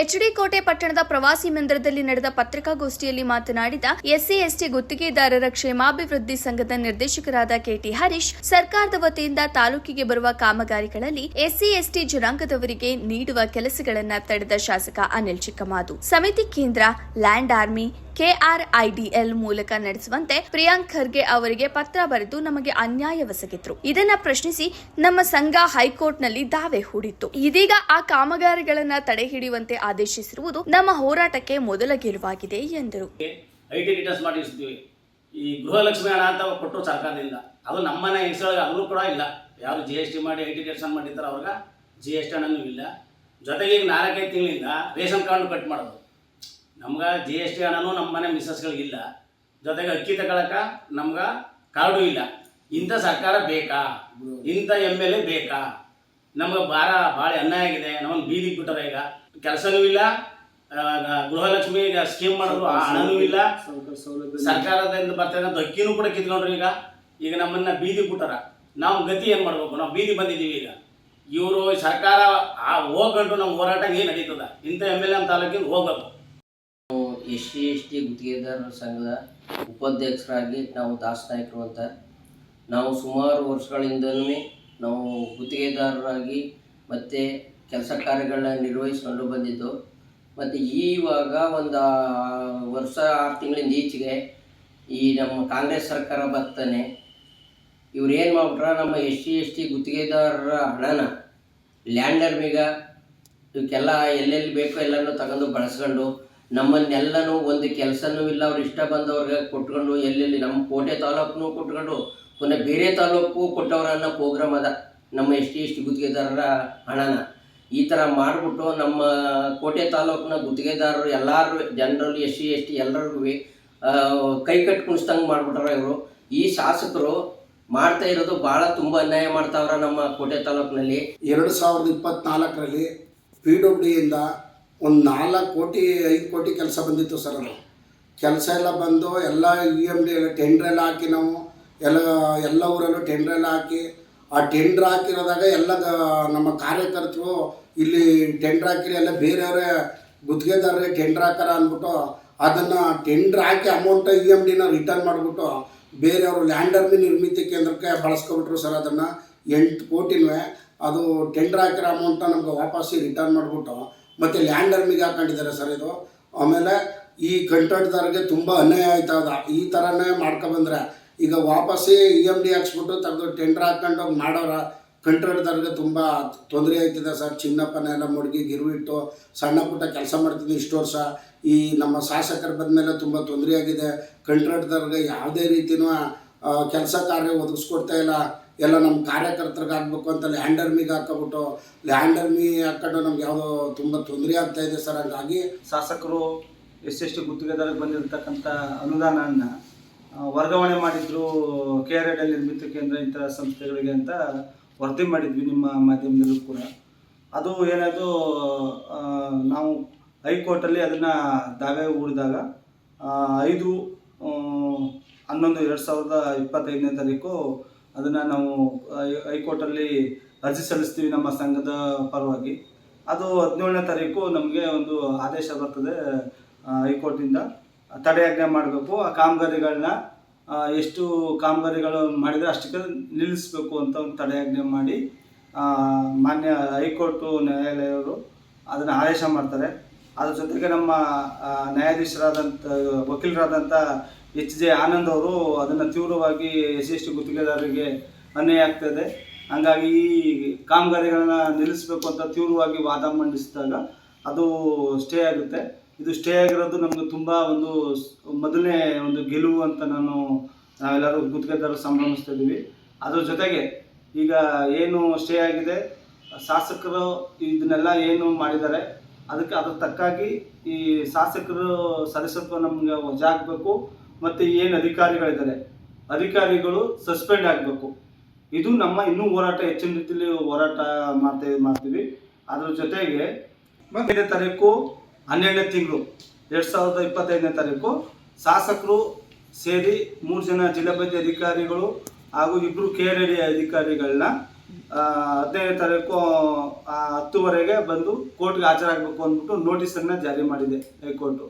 HD ಕೋಟೆ ಪಟ್ಟಣದ ಪ್ರವಾಸಿ ಮಂದಿರದಲ್ಲಿ ನಡೆದ ಪತ್ರಿಕಾಗೋಷ್ಠಿಯಲ್ಲಿ ಮಾತನಾಡಿದ ಎಸ್ಸಿ, ಎಸ್ಟಿ ಗುತ್ತಿಗೆದಾರರ ಕ್ಷೇಮಾಭಿವೃದ್ಧಿ ಸಂಘದ ನಿರ್ದೇಶಕರಾದ ಕೆಟಿ ಹರೀಶ್, ಸರ್ಕಾರದ ವತಿಯಿಂದ ತಾಲೂಕಿಗೆ ಬರುವ ಕಾಮಗಾರಿಗಳಲ್ಲಿ ಎಸ್ಸಿ, ಎಸ್ಟಿ ಜನಾಂಗದವರಿಗೆ ನೀಡುವ ಕೆಲಸಗಳನ್ನ ತಡೆದ ಶಾಸಕ ಅನಿಲ್ ಚಿಕ್ಕಮಾದು. ಸಮಿತಿ ಕೇಂದ್ರ, ಲ್ಯಾಂಡ್ ಆರ್ಮಿ ಕೆಆರ್ಐಡಿಎಲ್ ಮೂಲಕ ನಡೆಸುವಂತೆ ಪ್ರಿಯಾಂಕ್ ಖರ್ಗೆ ಅವರಿಗೆ ಪತ್ರ ಬರೆದು ನಮಗೆ ಅನ್ಯಾಯವೆಸಗಿದ್ರು ಇದನ್ನ ಪ್ರಶ್ನಿಸಿ ನಮ್ಮ ಸಂಘ ಹೈಕೋರ್ಟ್ನಲ್ಲಿ ದಾವೆ ಹೂಡಿತ್ತು. ಇದೀಗ ಆ ಕಾಮಗಾರಿಗಳನ್ನ ತಡೆ ಹಿಡಿಯುವಂತೆ ಆದೇಶಿಸಿರುವುದು ನಮ್ಮ ಹೋರಾಟಕ್ಕೆ ಮೊದಲ ಗೆಲುವಾಗಿದೆ ಎಂದರು. ಈ ಗೃಹಲಕ್ಷ್ಮಿ ಹಣ ಅಂತ ಕೊಟ್ಟರು ಸರ್ಕಾರದಿಂದ. ಅದು ನಮ್ಮನೆ ಹೆಸರೊಳಗೆ ಅದೂ ಕೂಡ ಇಲ್ಲ. ಯಾರು ಜಿ ಎಸ್ ಟಿ ಮಾಡಿ ಐ ಟಿ ರಿಟರ್ನ್ ಮಾಡಿರ್ತಾರೆ ಜಿ ಎಸ್ ಟಿ ಹಣನೂ ಇಲ್ಲ. ಜೊತೆಗೆ ಈಗ ನಾಲ್ಕೈದು ತಿಂಗಳಿಂದ ರೇಷನ್ ಕಾರ್ಡ್ ಕಟ್ ಮಾಡೋದು. ನಮ್ಗೆ ಜಿ ಎಸ್ ಟಿ ಹಣನೂ ನಮ್ಮ ಮನೆ ಮಿಸಸ್ಗಳಿಗಿಲ್ಲ ಜೊತೆಗೆ ಅಕ್ಕಿ ತಗೊಳಕ್ಕೆ ನಮ್ಗೆ ಕಾರ್ಡು ಇಲ್ಲ. ಇಂಥ ಸರ್ಕಾರ ಬೇಕಾ? ಇಂಥ ಎಂ ಎಲ್ ಎ ಬೇಕಾ? ನಮ್ಗೆ ಭಾಳ ಭಾಳ ಅನ್ಯಾಯ ಆಗಿದೆ. ನಮ್ಮನ್ನು ಬೀದಿಗೆ ಬಿಟ್ಟರೆ ಈಗ. ಕೆಲಸನೂ ಇಲ್ಲ. ಗೃಹಲಕ್ಷ್ಮಿ ಸ್ಕೀಮ್ ಮಾಡಿದ್ರು ಆ ಹಣನೂ ಇಲ್ಲ. ಸರ್ಕಾರದಿಂದ ಬರ್ತಕ್ಕಂಥ ಅಕ್ಕಿನೂ ಕೂಡ ಕಿತ್ಕೊಂಡ್ರು ಈಗ. ಈಗ ನಮ್ಮನ್ನ ಬೀದಿ ಬಿಟ್ಟಾರ. ನಾವು ಗತಿ ಏನು ಮಾಡ್ಬೇಕು? ನಾವು ಬೀದಿ ಬಂದಿದ್ದೀವಿ ಈಗ. ಇವರು ಸರ್ಕಾರ ಆ ಹೋಗ್ಕೊಂಡು ನಮ್ಮ ಹೋರಾಟ ಏನು ನಡೀತದ? ಇಂಥ ಎಂ ಎಲ್ ಎ ತಾಲೂಕಿಗೆ ಹೋಗ್ಬೇಕು. ಎಸ್ ಸಿ ಎಸ್ ಟಿ ಗುತ್ತಿಗೆದಾರರ ಸಂಘದ ಉಪಾಧ್ಯಕ್ಷರಾಗಿ ನಾವು ದಾಸ್ ನಾಯಕರು ಅಂತ, ನಾವು ಸುಮಾರು ವರ್ಷಗಳಿಂದಲೂ ನಾವು ಗುತ್ತಿಗೆದಾರರಾಗಿ ಮತ್ತು ಕೆಲಸ ಕಾರ್ಯಗಳನ್ನ ನಿರ್ವಹಿಸಿಕೊಂಡು ಬಂದಿದ್ದು. ಮತ್ತು ಈವಾಗ ಒಂದು ವರ್ಷ, ಆರು ತಿಂಗಳಿಂದ ಈಚೆಗೆ ಈ ನಮ್ಮ ಕಾಂಗ್ರೆಸ್ ಸರ್ಕಾರ ಬರ್ತಾನೆ. ಇವ್ರು ಏನು ಮಾಡ್ಬಿಟ್ರ, ನಮ್ಮ ಎಸ್ ಸಿ ಎಸ್ ಟಿ ಗುತ್ತಿಗೆದಾರರ ಹಣನ ಲ್ಯಾಂಡರ್ ಮೀಗ ಇವಕ್ಕೆಲ್ಲ ಎಲ್ಲೆಲ್ಲಿ ಬೇಕೋ ಎಲ್ಲನೂ ತಗೊಂಡು ಬಳಸ್ಕೊಂಡು ನಮ್ಮನ್ನೆಲ್ಲನೂ ಒಂದು ಕೆಲಸನೂ ಇಲ್ಲ, ಅವ್ರು ಇಷ್ಟ ಬಂದವ್ರಿಗೆ ಕೊಟ್ಕೊಂಡು ಎಲ್ಲೆಲ್ಲಿ ನಮ್ಮ ಕೋಟೆ ತಾಲೂಕ್ನೂ ಕೊಟ್ಕೊಂಡು ಪುನಃ ಬೇರೆ ತಾಲೂಕು ಕೊಟ್ಟವರನ್ನ ಪ್ರೋಗ್ರಾಮ್ ಅದ. ನಮ್ಮ ಎಸ್ ಟಿ ಎಸ್ ಟಿ ಗುತ್ತಿಗೆದಾರರ ಹಣನ. ಈ ಥರ ಮಾಡಿಬಿಟ್ಟು ನಮ್ಮ ಕೋಟೆ ತಾಲೂಕಿನ ಗುತ್ತಿಗೆದಾರರು ಎಲ್ಲರೂ ಜನರಲ್ ಎಸ್ ಸಿ ಎಲ್ಲರಿಗೂ ಕೈ ಕಟ್ ಕುಣಿಸ್ದಂಗೆ ಮಾಡಿಬಿಟ್ರ ಇವರು. ಈ ಶಾಸಕರು ಮಾಡ್ತಾ ಇರೋದು ಭಾಳ ತುಂಬ ಅನ್ಯಾಯ ಮಾಡ್ತಾವ್ರ ನಮ್ಮ ಕೋಟೆ ತಾಲೂಕಿನಲ್ಲಿ. ಎರಡು ಸಾವಿರದ ಇಪ್ಪತ್ತ್ನಾಲ್ಕರಲ್ಲಿ ಪಿ ಡಬ್ಲ್ಯೂ ಡಿಯಿಂದ ಒಂದು ನಾಲ್ಕು ಕೋಟಿ, ಐದು ಕೋಟಿ ಕೆಲಸ ಬಂದಿತ್ತು ಸರ್ ಅದು ಕೆಲಸ ಎಲ್ಲ ಬಂದು ಎಲ್ಲ ಇ ಎಂ ಡಿ ಎಲ್ಲ ಟೆಂಡ್ರ್ ಎಲ್ಲ ಹಾಕಿ ನಾವು, ಎಲ್ಲ ಎಲ್ಲ ಊರಲ್ಲೂ ಟೆಂಡ್ರೆಲ್ಲ ಹಾಕಿ, ಆ ಟೆಂಡ್ರ್ ಹಾಕಿರೋದಾಗ ಎಲ್ಲ ನಮ್ಮ ಕಾರ್ಯಕರ್ತರು ಇಲ್ಲಿ ಟೆಂಡ್ರ್ ಹಾಕಿರಿ ಎಲ್ಲ ಬೇರೆಯವರೇ ಗುತ್ತಿಗೆದಾರರೇ ಟೆಂಡ್ರ್ ಹಾಕಾರ ಅಂದ್ಬಿಟ್ಟು ಅದನ್ನು ಟೆಂಡ್ರ್ ಹಾಕಿ ಅಮೌಂಟ್ ಇ ಎಂ ಡಿನ ರಿಟರ್ನ್ ಮಾಡಿಬಿಟ್ಟು ಬೇರೆಯವರು ಲ್ಯಾಂಡರ್ಮಿ ನಿರ್ಮಿತಿ ಕೇಂದ್ರಕ್ಕೆ ಬಳಸ್ಕೊಬಿಟ್ರು ಸರ್ ಅದನ್ನು. ಎಂಟು ಕೋಟಿನೂ ಅದು ಟೆಂಡ್ರ್ ಹಾಕಿರೋ ಅಮೌಂಟ ನಮ್ಗೆ ವಾಪಸ್ಸಿ ರಿಟರ್ನ್ ಮಾಡಿಬಿಟ್ಟು ಮತ್ತು ಲ್ಯಾಂಡ್ ಅರ್ಮಿಗೆ ಹಾಕೊಂಡಿದ್ದಾರೆ ಸರ್ ಇದು. ಆಮೇಲೆ ಈ ಕಂಟ್ರಾಕ್ಟ್ದಾರಿಗೆ ತುಂಬ ಅನ್ಯಾಯ ಆಯ್ತಾ ಆಯ್ತದ ಈ ಥರನೇ ಮಾಡ್ಕೊಬಂದ್ರೆ ಈಗ ವಾಪಸ್ಸಿ ಇ ಎಂ ಡಿ ಹಾಕ್ಸ್ಬಿಟ್ಟು ತೆಗೆದು ಟೆಂಡರ್ ಹಾಕ್ಕೊಂಡು ಮಾಡೋರ ಕಂಟ್ರಾಕ್ಟ್ದಾರಿಗೆ ತುಂಬ ತೊಂದರೆ ಆಯ್ತಿದೆ ಸರ್. ಚಿನ್ನಪ್ಪನ ಎಲ್ಲ ಮುಡುಗಿ ಗಿರುವಿಟ್ಟು ಸಣ್ಣ ಪುಟ್ಟ ಕೆಲಸ ಮಾಡ್ತೀನಿ ಇಷ್ಟು ವರ್ಷ. ಈ ನಮ್ಮ ಶಾಸಕರು ಬಂದಮೇಲೆ ತುಂಬ ತೊಂದರೆ ಆಗಿದೆ. ಕಂಟ್ರಾಕ್ಟ್ದಾರ್ಗೆ ಯಾವುದೇ ರೀತಿಯೂ ಕೆಲಸ ಕಾರ್ಯ ಒದಗಿಸ್ಕೊಡ್ತಾ ಇಲ್ಲ. ಎಲ್ಲ ನಮ್ಮ ಕಾರ್ಯಕರ್ತರಿಗೆ ಹಾಕ್ಬೇಕು ಅಂತ ಲ್ಯಾಂಡ್ ಅರ್ಮಿಗೆ ಹಾಕೊಬಿಟ್ಟು ಲ್ಯಾಂಡ್ ಅರ್ಮಿ ಹಾಕೊಂಡು ನಮ್ಗೆ ಯಾವುದೋ ತುಂಬ ತೊಂದರೆ ಆಗ್ತಾ ಇದೆ ಸರ್, ಹಂಗಾಗಿ ಶಾಸಕರು ಎಸ್ ಟಿ ಗುತ್ತಿಗೆದಾರರಿಗೆ ಬಂದಿರತಕ್ಕಂಥ ಅನುದಾನವನ್ನು ವರ್ಗಾವಣೆ ಮಾಡಿದ್ರು ಕೆ ಆರ್ ಎಲ್ ನಿರ್ಮಿತ ಕೇಂದ್ರ ಇಂಥ ಸಂಸ್ಥೆಗಳಿಗೆ ಅಂತ ವರದಿ ಮಾಡಿದ್ವಿ ನಿಮ್ಮ ಮಾಧ್ಯಮದಲ್ಲೂ ಕೂಡ. ಅದು ಏನಾಯಿತು ನಾವು ಹೈಕೋರ್ಟಲ್ಲಿ ಅದನ್ನು ದಾವೆ ಹೂಡಿದಾಗ ಐದು ಹನ್ನೊಂದು, ಎರಡು ಸಾವಿರದ ಇಪ್ಪತ್ತೈದನೇ ತಾರೀಕು ಅದನ್ನು ನಾವು ಹೈಕೋರ್ಟಲ್ಲಿ ಅರ್ಜಿ ಸಲ್ಲಿಸ್ತೀವಿ ನಮ್ಮ ಸಂಘದ ಪರವಾಗಿ. ಅದು ಹದಿನೇಳನೇ ತಾರೀಕು ನಮಗೆ ಒಂದು ಆದೇಶ ಬರ್ತದೆ ಹೈಕೋರ್ಟಿಂದ. ತಡೆಯಾಜ್ಞೆ ಮಾಡಬೇಕು. ಆ ಕಾಮಗಾರಿಗಳನ್ನ ಎಷ್ಟು ಕಾಮಗಾರಿಗಳು ಮಾಡಿದರೆ ಅಷ್ಟಕ್ಕೆ ನಿಲ್ಲಿಸಬೇಕು ಅಂತ ಒಂದು ತಡೆಯಾಜ್ಞೆ ಮಾಡಿ ಮಾನ್ಯ ಹೈಕೋರ್ಟು ನ್ಯಾಯಾಲಯವರು ಅದನ್ನು ಆದೇಶ ಮಾಡ್ತಾರೆ. ಅದ್ರ ಜೊತೆಗೆ ನಮ್ಮ ನ್ಯಾಯಾಧೀಶರಾದಂಥ, ವಕೀಲರಾದಂಥ ಎಚ್ ಜೆ ಆನಂದ್ ಅವರು ಅದನ್ನು ತೀವ್ರವಾಗಿ ಎಸ್ ಸಿ ಎಸ್ ಟಿ ಗುತ್ತಿಗೆದಾರರಿಗೆ ಅನ್ಯಾಯ ಆಗ್ತದೆ. ಹಂಗಾಗಿ ಈ ಕಾಮಗಾರಿಗಳನ್ನ ನಿಲ್ಲಿಸಬೇಕು ಅಂತ ತೀವ್ರವಾಗಿ ವಾದ ಮಂಡಿಸಿದಾಗ ಅದು ಸ್ಟೇ ಆಗುತ್ತೆ. ಇದು ಸ್ಟೇ ಆಗಿರೋದು ನಮಗೆ ತುಂಬ ಒಂದು ಮೊದಲನೇ ಒಂದು ಗೆಲುವು ಅಂತ ನಾನು ನಾವೆಲ್ಲರೂ ಗುತ್ತಿಗೆದಾರರು ಸಂಭ್ರಮಿಸ್ತಾ ಇದ್ದೀವಿ. ಅದ್ರ ಜೊತೆಗೆ ಈಗ ಏನು ಸ್ಟೇ ಆಗಿದೆ, ಶಾಸಕರು ಇದನ್ನೆಲ್ಲ ಏನು ಮಾಡಿದ್ದಾರೆ, ಅದಕ್ಕೆ ಅದ್ರ ತಕ್ಕಾಗಿ ಈ ಶಾಸಕರು ಸದಸ್ಯತ್ವ ನಮಗೆ ವಜಾ ಆಗಬೇಕು. ಮತ್ತು ಏನು ಅಧಿಕಾರಿಗಳಿದ್ದಾರೆ? ಅಧಿಕಾರಿಗಳು ಸಸ್ಪೆಂಡ್ ಆಗಬೇಕು. ಇದು ನಮ್ಮ ಇನ್ನೂ ಹೋರಾಟ, ಹೆಚ್ಚಿನ ರೀತಿಯಲ್ಲಿ ಹೋರಾಟ ಮಾಡ್ತಾ ಮಾಡ್ತೀವಿ. ಅದ್ರ ಜೊತೆಗೆ ಐದನೇ ತಾರೀಕು, ಹನ್ನೆರಡನೇ ತಿಂಗಳು, ಎರಡು ಸಾವಿರದ ಇಪ್ಪತ್ತೈದನೇ ತಾರೀಕು ಶಾಸಕರು ಸೇರಿ ಮೂರು ಜನ ಜಿಲ್ಲಾ ಪಂಚಾಯತ್ ಅಧಿಕಾರಿಗಳು ಹಾಗೂ ಇಬ್ಬರು ಕೆ ಆರ್ ಡಿ ಅಧಿಕಾರಿಗಳನ್ನ ಹದಿನೈದನೇ ತಾರೀಕು ಹತ್ತುವರೆಗೆ ಬಂದು ಕೋರ್ಟ್ಗೆ ಹಾಜರಾಗಬೇಕು ಅಂದ್ಬಿಟ್ಟು ನೋಟಿಸನ್ನು ಜಾರಿ ಮಾಡಿದೆ ಹೈಕೋರ್ಟು.